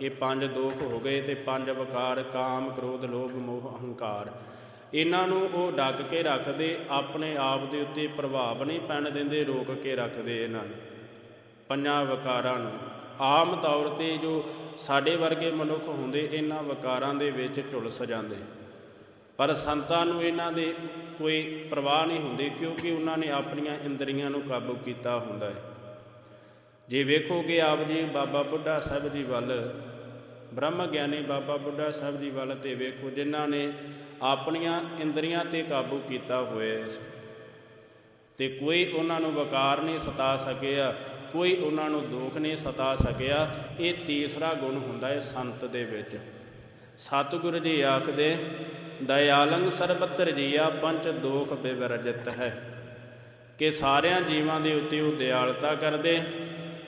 ਇਹ ਪੰਜ ਦੋਖ ਹੋ ਗਏ ਤੇ ਪੰਜ ਵਕਾਰ, ਕਾਮ, ਕ੍ਰੋਧ, ਲੋਭ, ਮੋਹ, ਅਹੰਕਾਰ। ਇਹਨਾਂ ਨੂੰ ਉਹ ਡੱਕ ਕੇ ਰੱਖਦੇ, ਆਪਣੇ ਆਪ ਦੇ ਉੱਤੇ ਪ੍ਰਭਾਵ ਨਹੀਂ ਪੈਣ ਦਿੰਦੇ, ਰੋਕ ਕੇ ਰੱਖਦੇ ਇਹਨਾਂ ਨੂੰ। ਪੰਜਾਂ ਵਕਾਰਾਂ ਨੂੰ। ਆਮ ਤੌਰ ਤੇ ਜੋ ਸਾਡੇ ਵਰਗੇ ਮਨੁੱਖ ਹੁੰਦੇ, ਇਹਨਾਂ ਵਕਾਰਾਂ ਦੇ ਵਿੱਚ ਝੁਲਸ ਜਾਂਦੇ। ਪਰ ਸੰਤਾਂ ਨੂੰ ਇਹਨਾਂ ਦੇ ਕੋਈ ਪ੍ਰਵਾਹ ਨਹੀਂ ਹੁੰਦੀ ਕਿਉਂਕਿ ਉਹਨਾਂ ਨੇ ਆਪਣੀਆਂ ਇੰਦਰੀਆਂ ਨੂੰ ਕਾਬੂ ਕੀਤਾ ਹੁੰਦਾ ਹੈ। ਜੇ ਵੇਖੋਗੇ ਆਪ ਜੀ ਬਾਬਾ ਬੁੱਢਾ ਸਾਹਿਬ ਜੀ ਵੱਲ, ਬ੍ਰਹਮ ਗਿਆਨੀ ਬਾਬਾ ਬੁੱਢਾ ਸਾਹਿਬ ਜੀ ਵੱਲ ਤੇ ਵੇਖੋ ਜਿਨ੍ਹਾਂ ਨੇ ਆਪਣੀਆਂ ਇੰਦਰੀਆਂ ਤੇ ਕਾਬੂ ਕੀਤਾ ਹੋਇਆ ਹੈ। ਤੇ ਕੋਈ ਉਹਨਾਂ ਨੂੰ ਵਕਾਰ ਨਹੀਂ ਸਤਾ ਸਕਿਆ, ਕੋਈ ਉਹਨਾਂ ਨੂੰ ਦੁੱਖ ਨਹੀਂ ਸਤਾ ਸਕਿਆ, ਇਹ ਤੀਸਰਾ ਗੁਣ ਹੁੰਦਾ ਹੈ ਸੰਤ ਦੇ ਵਿੱਚ। ਸਤਿਗੁਰੂ ਜੀ ਆਖਦੇ ਦਇਆਲੰ ਸਰਬਤਰ ਜੀਆ ਪੰਚ ਦੋਖ ਬਿਵਰਜਿਤ ਹੈ। ਕਿ ਸਾਰਿਆਂ ਜੀਵਾਂ ਦੇ ਉੱਤੇ ਉਹ ਦਿਆਲਤਾ ਕਰਦੇ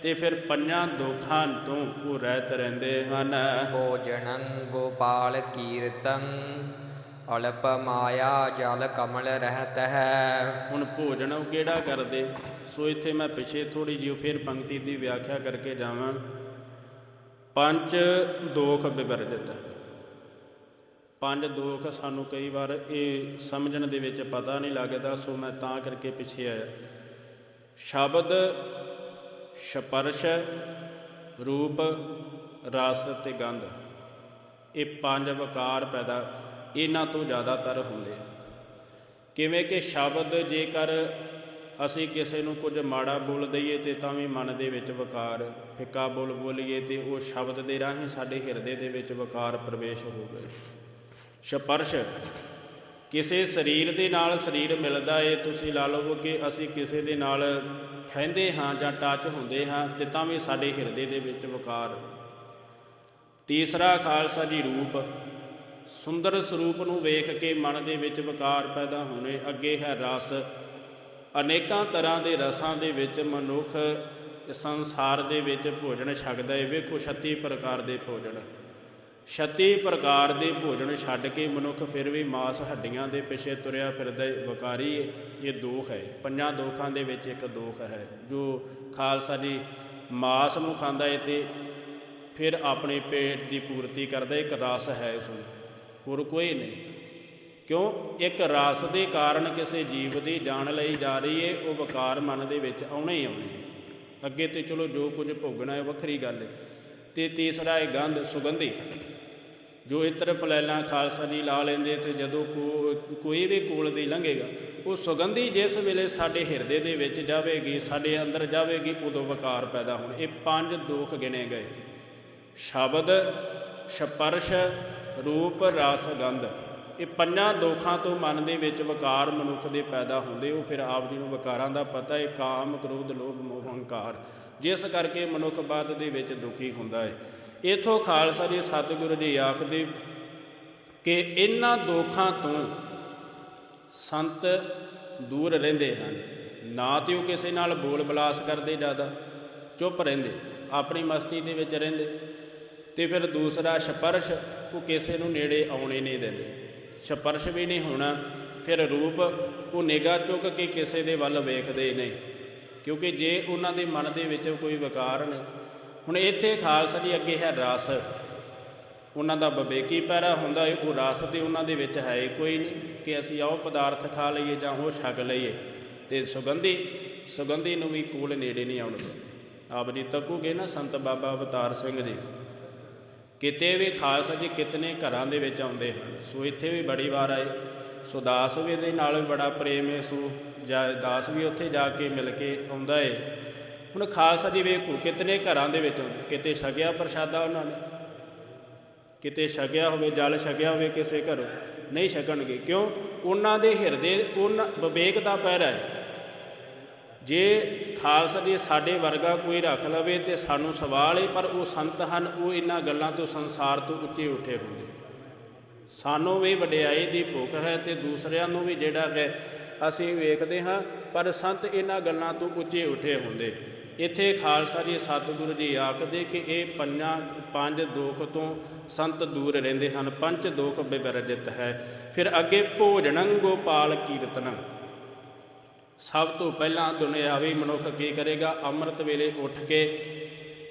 ਤੇ ਫਿਰ ਪੰਜਾਂ ਦੁੱਖਾਂ ਤੋਂ ਉਹ ਰਹਿਤ ਰਹਿੰਦੇ ਹਨ। ਭੋਜਨੰ ਗੋਪਾਲ ਕੀਰਤੰ ਅਲਪ ਮਾਇਆ ਜਲ ਕਮਲ ਰਹਿਤ ਹੈ। ਹੁਣ ਭੋਜਨ ਉਹ ਕਿਹੜਾ ਕਰਦੇ? ਸੋ ਇੱਥੇ ਮੈਂ ਪਿਛੇ ਥੋੜੀ ਜਿਹੀ ਫਿਰ ਪੰਕਤੀ ਦੀ ਵਿਆਖਿਆ ਕਰਕੇ ਜਾਵਾਂ। ਪੰਜ ਦੋਖ ਬਿਵਰਜਿਤ ਹੈ। ਪੰਜ ਦੁੱਖ ਸਾਨੂੰ ਕਈ ਵਾਰ ਇਹ ਸਮਝਣ ਦੇ ਵਿੱਚ ਪਤਾ ਨਹੀਂ ਲੱਗਦਾ, ਸੋ ਮੈਂ ਤਾਂ ਕਰਕੇ ਪਿੱਛੇ ਆਇਆ। ਸ਼ਬਦ ਸਪਰਸ਼, ਰੂਪ, ਰਸ ਤੇ ਗੰਧ, ਇਹ ਪੰਜ ਵਿਕਾਰ ਪੈਦਾ ਇਹਨਾਂ ਤੋਂ ਜ਼ਿਆਦਾਤਰ ਹੁੰਦੇ ਕਿਵੇਂ ਕਿ ਸ਼ਬਦ ਜੇਕਰ ਅਸੀਂ ਕਿਸੇ ਨੂੰ ਕੁਝ ਮਾੜਾ ਬੋਲ ਦਈਏ ਤੇ ਤਾਂ ਵੀ ਮਨ ਦੇ ਵਿੱਚ ਵਿਕਾਰ, ਫਿੱਕਾ ਬੋਲ ਬੋਲੀਏ ਤੇ ਉਹ ਸ਼ਬਦ ਦੇ ਰਾਹੀਂ ਸਾਡੇ ਹਿਰਦੇ ਦੇ ਵਿੱਚ ਵਿਕਾਰ ਪ੍ਰਵੇਸ਼ ਹੋ ਗਏ। ਸਪਰਸ਼। ਕਿਸੇ ਸਰੀਰ ਦੇ ਨਾਲ ਸਰੀਰ ਮਿਲਦਾ ਏ, ਤੁਸੀਂ ਲਾ ਲਓ ਕਿ ਅਸੀਂ ਕਿਸੇ ਦੇ ਨਾਲ ਖਹਿੰਦੇ ਹਾਂ ਜਾਂ ਟੱਚ ਹੁੰਦੇ ਹਾਂ ਤੇ ਤਾਂ ਵੀ ਸਾਡੇ ਹਿਰਦੇ ਦੇ ਵਿੱਚ ਵਿਕਾਰ। ਤੀਸਰਾ ਖਾਲਸਾ ਜੀ ਰੂਪ। ਸੁੰਦਰ ਸਰੂਪ ਨੂੰ ਵੇਖ ਕੇ ਮਨ ਦੇ ਵਿੱਚ ਵਿਕਾਰ ਪੈਦਾ ਹੋਣੇ ਅੱਗੇ ਹੈ ਰਸ। ਅਨੇਕਾਂ ਤਰ੍ਹਾਂ ਦੇ ਰਸਾਂ ਦੇ ਵਿੱਚ ਮਨੁੱਖ ਸੰਸਾਰ ਦੇ ਵਿੱਚ ਭੋਜਨ ਛਕਦਾ ਏ। ਵੇਖੋ 36 ਪ੍ਰਕਾਰ ਦੇ ਭੋਜਨ। 36 ਪ੍ਰਕਾਰ ਦੇ ਭੋਜਨ ਛੱਡ ਕੇ ਮਨੁੱਖ ਫਿਰ ਵੀ ਮਾਸ ਹੱਡੀਆਂ ਦੇ ਪਿੱਛੇ ਤੁਰਿਆ ਫਿਰਦਾ ਹੈ। ਵਿਕਾਰੀ ਇਹ ਦੋਖ ਹੈ। ਪੰਜਾਂ ਦੋਖਾਂ ਦੇ ਵਿੱਚ ਇੱਕ ਦੋਖ ਹੈ। ਜੋ ਖਾਲਸਾ ਜੀ ਮਾਸ ਨੂੰ ਖਾਂਦਾ ਹੈ ਤੇ ਫਿਰ ਆਪਣੇ ਪੇਟ ਦੀ ਪੂਰਤੀ ਕਰਦਾ ਇੱਕ ਰਸ ਹੈ ਉਸ ਨੂੰ। ਹੋਰ ਕੋਈ ਨਹੀਂ। ਕਿਉਂ? ਇੱਕ ਰਸ ਦੇ ਕਾਰਨ ਕਿਸੇ ਜੀਵ ਦੀ ਜਾਨ ਲਈ ਜਾ ਰਹੀ ਏ ਉਹ ਵਿਕਾਰ ਮਨ ਦੇ ਵਿੱਚ ਆਉਣੇ ਹੀ ਆਉਣੇ ਅੱਗੇ ਤੇ ਚਲੋ ਜੋ ਕੁਝ ਭੋਗਣਾ ਹੈ ਵੱਖਰੀ ਗੱਲ ਹੈ। ਤੇ ਤੀਸਰਾ ਹੈ ਗੰਧ, ਸੁਗੰਧੀ। ਜੋ ਇਤਰ ਫਲੈਲਾਂ ਖਾਲਸਾ ਜੀ ਲਾ ਲੈਂਦੇ ਤੇ ਜਦੋਂ ਕੋਈ ਵੀ ਕੋਲ ਦੀ ਲੰਘੇਗਾ, ਉਹ ਸੁਗੰਧੀ ਜਿਸ ਵੇਲੇ ਸਾਡੇ ਹਿਰਦੇ ਦੇ ਵਿੱਚ ਜਾਵੇਗੀ, ਸਾਡੇ ਅੰਦਰ ਜਾਵੇਗੀ, ਉਦੋਂ ਵਕਾਰ ਪੈਦਾ ਹੋਣ। ਇਹ ਪੰਜ ਦੋਖ ਗਿਣੇ ਗਏ। ਸ਼ਬਦ, ਸਪਰਸ਼, ਰੂਪ, ਰਸ, ਗੰਧ। ਇਹ ਪੰਜਾਂ ਦੋਖਾਂ ਤੋਂ ਮਨ ਦੇ ਵਿੱਚ ਵਿਕਾਰ ਮਨੁੱਖ ਦੇ ਪੈਦਾ ਹੁੰਦੇ, ਉਹ ਫਿਰ ਆਪ ਜੀ ਨੂੰ ਵਿਕਾਰਾਂ ਦਾ ਪਤਾ ਹੈ, ਕਾਮ, ਕ੍ਰੋਧ, ਲੋਭ, ਮੋਹ, ਹੰਕਾਰ। ਜਿਸ ਕਰਕੇ ਮਨੁੱਖ ਬਾਦ ਦੇ ਵਿੱਚ ਦੁਖੀ ਹੁੰਦਾ ਹੈ। ਇਥੋਂ ਖਾਲਸਾ ਜੀ ਸਤਿਗੁਰੂ ਜੀ ਆਖਦੇ ਕਿ ਇਹਨਾਂ ਦੋਖਾਂ ਤੋਂ ਸੰਤ ਦੂਰ ਰਹਿੰਦੇ ਹਨ। ਨਾ ਤੇ ਉਹ ਕਿਸੇ ਨਾਲ ਬੋਲ ਬਲਾਸ ਕਰਦੇ ਜ਼ਿਆਦਾ, ਚੁੱਪ ਰਹਿੰਦੇ, ਆਪਣੀ ਮਸਤੀ ਦੇ ਵਿੱਚ ਰਹਿੰਦੇ ਤੇ ਫਿਰ ਦੂਸਰਾ ਸਪਰਸ਼ ਉਹ ਕਿਸੇ ਨੂੰ ਨੇੜੇ ਆਉਣੇ ਨਹੀਂ ਦਿੰਦੇ। ਸਪਰਸ਼ ਵੀ ਨਹੀਂ ਹੋਣਾ, ਫਿਰ ਰੂਪ ਉਹ ਨਿਗਾਹ ਚੁੱਕ ਕੇ ਕਿਸੇ ਦੇ ਵੱਲ ਵੇਖਦੇ ਨਹੀਂ। ਕਿਉਂਕਿ ਜੇ ਉਹਨਾਂ ਦੇ ਮਨ ਦੇ ਵਿੱਚ ਕੋਈ ਵਿਕਾਰ ਨੇ ਹੁਣ ਇੱਥੇ ਖਾਲਸਾ ਜੀ ਅੱਗੇ ਹੈ ਰਸ। ਉਹਨਾਂ ਦਾ ਵਿਵੇਕੀ ਪੈਰਾ ਹੁੰਦਾ ਹੈ ਉਹ ਰਸ ਤੇ ਉਹਨਾਂ ਦੇ ਵਿੱਚ ਹੈ ਕੋਈ ਨਹੀਂ ਕਿ ਅਸੀਂ ਆਹ ਪਦਾਰਥ ਖਾ ਲਈਏ ਜਾਂ ਉਹ ਛਕ ਲਈਏ। ਤੇ ਸੁਗੰਧੀ ਸੁਗੰਧੀ ਨੂੰ ਵੀ ਕੋਲ ਨੇੜੇ ਨਹੀਂ ਆਉਣ ਦਿੰਦੇ। ਆਪ ਜੀ ਤੱਕੂਗੇ ਨਾ ਸੰਤ ਬਾਬਾ ਅਵਤਾਰ ਸਿੰਘ ਜੀ। ਕਿਤੇ ਵੀ ਖਾਲਸਾ ਜੀ ਕਿਤਨੇ ਘਰਾਂ ਦੇ ਵਿੱਚ ਆਉਂਦੇ ਹਨ। ਸੋ ਇੱਥੇ ਵੀ ਬੜੀ ਵਾਰ ਆਏ। ਸੋ ਦਾਸ ਵੀ ਇਹਦੇ ਨਾਲ ਵੀ ਬੜਾ ਪ੍ਰੇਮ ਹੈ। ਸੋ ਜਾ, ਦਾਸ ਵੀ ਉੱਥੇ ਜਾ ਕੇ ਮਿਲ ਕੇ ਆਉਂਦਾ ਏ। ਹੁਣ ਖਾਲਸਾ ਜੀ ਵੇਖੋ ਕਿਤਨੇ ਘਰਾਂ ਦੇ ਵਿੱਚ ਹੁੰਦੇ, ਕਿਤੇ ਛਕਿਆ ਪ੍ਰਸ਼ਾਦਾ ਉਹਨਾਂ ਨੇ, ਕਿਤੇ ਛਕਿਆ ਹੋਵੇ, ਜਲ ਛਕਿਆ ਹੋਵੇ ਕਿਸੇ ਘਰੋਂ, ਨਹੀਂ ਛਕਣਗੇ, ਕਿਉਂ? ਉਹਨਾਂ ਦੇ ਹਿਰਦੇ, ਉਹਨਾਂ, ਵਿਵੇਕ ਦਾ ਪਹਿਰਾ ਹੈ। ਜੇ ਖਾਲਸਾ ਜੀ ਸਾਡੇ ਵਰਗਾ ਕੋਈ ਰੱਖ ਲਵੇ ਤੇ ਸਾਨੂੰ ਸਵਾਲ ਹੈ ਪਰ ਉਹ ਸੰਤ ਹਨ, ਉਹ ਇਹਨਾਂ ਗੱਲਾਂ ਤੋਂ ਸੰਸਾਰ ਤੋਂ ਉੱਚੇ ਉੱਠੇ ਹੁੰਦੇ। ਸਾਨੂੰ ਵੀ ਵਡਿਆਈ ਦੀ ਭੁੱਖ ਹੈ ਤੇ ਦੂਸਰਿਆਂ ਨੂੰ ਵੀ ਜਿਹੜਾ ਹੈ, ਅਸੀਂ ਵੇਖਦੇ ਹਾਂ, ਪਰ ਸੰਤ ਇਹਨਾਂ ਗੱਲਾਂ ਤੋਂ ਉੱਚੇ ਉੱਠੇ ਹੁੰਦੇ। ਇੱਥੇ ਖਾਲਸਾ ਜੀ ਸਤਿਗੁਰੂ ਜੀ ਆਖਦੇ ਕਿ ਇਹ ਪੰਜਾਂ, ਪੰਜ ਦੁੱਖ ਤੋਂ ਸੰਤ ਦੂਰ ਰਹਿੰਦੇ ਹਨ, ਪੰਜ ਦੁੱਖ ਬਿਵਰਜਿਤ ਹੈ। ਫਿਰ ਅੱਗੇ ਭੋਜਨੰ ਗੋਪਾਲ ਕੀਰਤਨੰ। ਸਭ ਤੋਂ ਪਹਿਲਾਂ ਦੁਨਿਆਵੀ ਮਨੁੱਖ ਕੀ ਕਰੇਗਾ? ਅੰਮ੍ਰਿਤ ਵੇਲੇ ਉੱਠ ਕੇ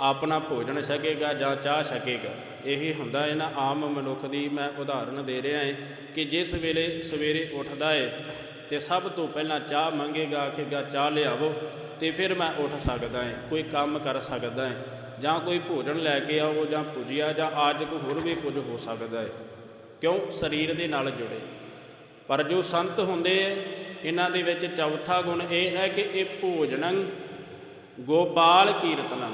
ਆਪਣਾ ਭੋਜਨ ਛਕੇਗਾ ਜਾਂ ਚਾਹ ਛਕੇਗਾ। ਇਹ ਹੁੰਦਾ ਹੈ ਨਾ, ਆਮ ਮਨੁੱਖ ਦੀ ਮੈਂ ਉਦਾਹਰਨ ਦੇ ਰਿਹਾ ਹਾਂ ਕਿ ਜਿਸ ਵੇਲੇ ਸਵੇਰੇ ਉੱਠਦਾ ਹੈ ਤੇ ਸਭ ਤੋਂ ਪਹਿਲਾਂ ਚਾਹ ਮੰਗੇਗਾ, ਆਖੇਗਾ, ਚਾਹ ਲਿਆਵੋ। ਤੇ ਫਿਰ ਮੈਂ ਉੱਠ ਸਕਦਾ ਹਾਂ ਕੋਈ ਕੰਮ ਕਰ ਸਕਦਾ ਹਾਂ ਜਾਂ ਕੋਈ ਭੋਜਨ ਲੈ ਕੇ ਆਓ, ਜਾਂ ਭੁਜੀਆ ਜਾਂ ਆਜ ਕੋ ਹੋਰ ਵੀ ਕੁਝ ਹੋ ਸਕਦਾ ਹੈ ਕਿਉਂ? ਸਰੀਰ ਦੇ ਨਾਲ ਜੁੜੇ। ਪਰ ਜੋ ਸੰਤ ਹੁੰਦੇ ਇਹਨਾਂ ਦੇ ਵਿੱਚ ਚੌਥਾ ਗੁਣ ਇਹ ਹੈ ਕਿ ਇਹ ਭੋਜਨੰ ਗੋਪਾਲ ਕੀਰਤਨੰ।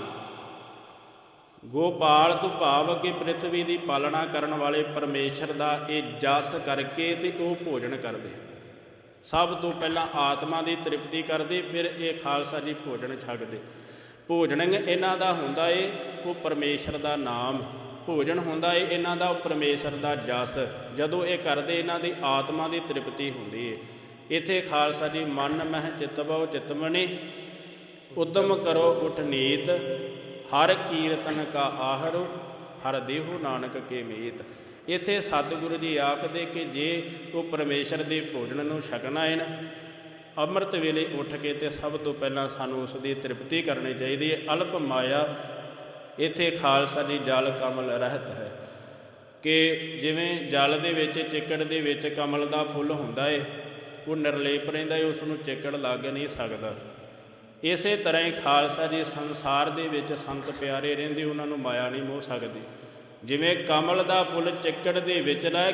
ਗੋਪਾਲ ਤੋਂ ਭਾਵ ਕਿ ਪ੍ਰithvi ਦੀ ਪਾਲਣਾ ਕਰਨ ਵਾਲੇ ਪਰਮੇਸ਼ਰ ਦਾ ਇਹ ਜਸ ਕਰਕੇ ਤੇ ਉਹ ਭੋਜਨ ਕਰਦੇ ਹਨ। ਸਭ ਤੋਂ ਪਹਿਲਾਂ ਆਤਮਾ ਦੀ ਤ੍ਰਿਪਤੀ ਕਰਦੇ, ਫਿਰ ਇਹ ਖਾਲਸਾ ਜੀ ਭੋਜਨ ਛਕਦੇ। ਭੋਜਨ ਇਹਨਾਂ ਦਾ ਹੁੰਦਾ ਏ, ਉਹ ਪਰਮੇਸ਼ਰ ਦਾ ਨਾਮ। ਭੋਜਨ ਹੁੰਦਾ ਏ ਇਹਨਾਂ ਦਾ, ਉਹ ਪਰਮੇਸ਼ਰ ਦਾ ਜਸ। ਜਦੋਂ ਇਹ ਕਰਦੇ, ਇਹਨਾਂ ਦੀ ਆਤਮਾ ਦੀ ਤ੍ਰਿਪਤੀ ਹੁੰਦੀ ਏ। ਇਥੇ ਖਾਲਸਾ ਜੀ, ਮਨ ਮਹਿ ਚਿਤਵੋ ਚਿਤਮਣੀ ਉਦਮ ਕਰੋ ਉਠ ਨੀਤ। ਹਰ ਕੀਰਤਨ ਕਾ ਆਹਰੋ, ਹਰ ਦੇਹੋ ਨਾਨਕ ਕੇ ਮੀਤ। ਇੱਥੇ ਸਤਿਗੁਰੂ ਜੀ ਆਖਦੇ ਕਿ ਜੇ ਉਹ ਪਰਮੇਸ਼ਰ ਦੇ ਭੋਜਨ ਨੂੰ ਛਕਣਾ ਹੈ ਨਾ, ਅੰਮ੍ਰਿਤ ਵੇਲੇ ਉੱਠ ਕੇ ਤੇ ਸਭ ਤੋਂ ਪਹਿਲਾਂ ਸਾਨੂੰ ਉਸ ਦੀ ਤ੍ਰਿਪਤੀ ਕਰਨੀ ਚਾਹੀਦੀ ਹੈ ਅਲਪ ਮਾਇਆ ਇੱਥੇ ਖਾਲਸਾ ਜੀ ਜਲ ਕਮਲ ਰਹਿਤ ਹੈ। ਕਿ ਜਿਵੇਂ ਜਲ ਦੇ ਵਿੱਚ, ਚਿੱਕੜ ਦੇ ਵਿੱਚ ਕਮਲ ਦਾ ਫੁੱਲ ਹੁੰਦਾ ਏ, ਉਹ ਨਿਰਲੇਪ ਰਹਿੰਦਾ ਏ ਉਸ ਨੂੰ ਚਿੱਕੜ ਲੱਗ ਨਹੀਂ ਸਕਦਾ। ਇਸੇ ਤਰ੍ਹਾਂ ਹੀ ਖਾਲਸਾ ਜੀ ਸੰਸਾਰ ਦੇ ਵਿੱਚ ਸੰਤ ਪਿਆਰੇ ਰਹਿੰਦੇ, ਉਹਨਾਂ ਨੂੰ ਮਾਇਆ ਨਹੀਂ ਮੋਹ ਸਕਦੀ। ਜਿਵੇਂ ਕਮਲ ਦਾ ਫੁੱਲ ਚਿੱਕੜ ਦੇ ਵਿੱਚ ਰਹਿ